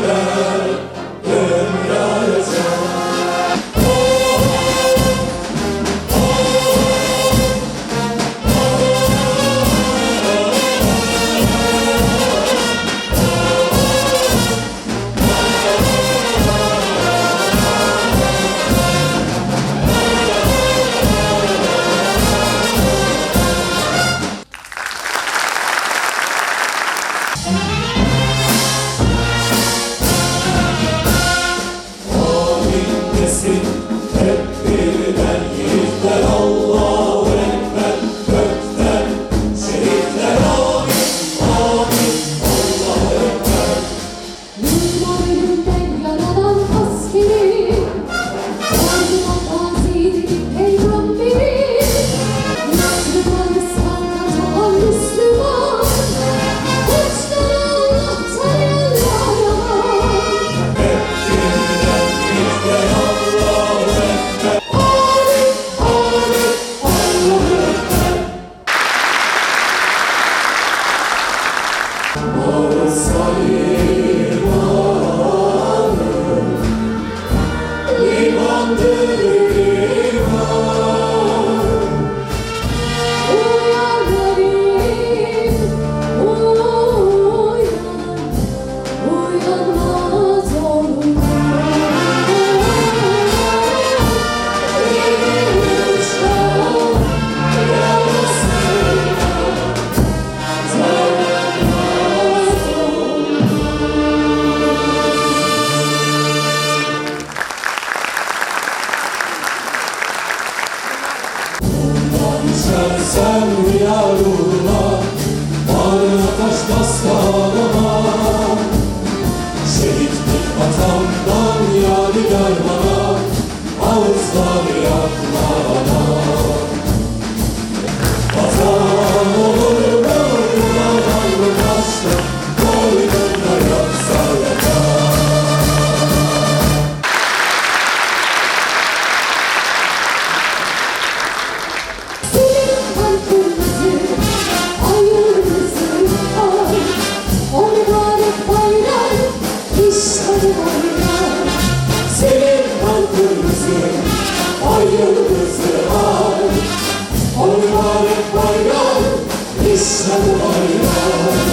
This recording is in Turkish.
the earth. sen ya ruhuna Bağrına taş bas kalama Şehitlik atamdan yadigar bana Ağızlar yakmana. yıldızı ay Oy bayrak bayrak bayrak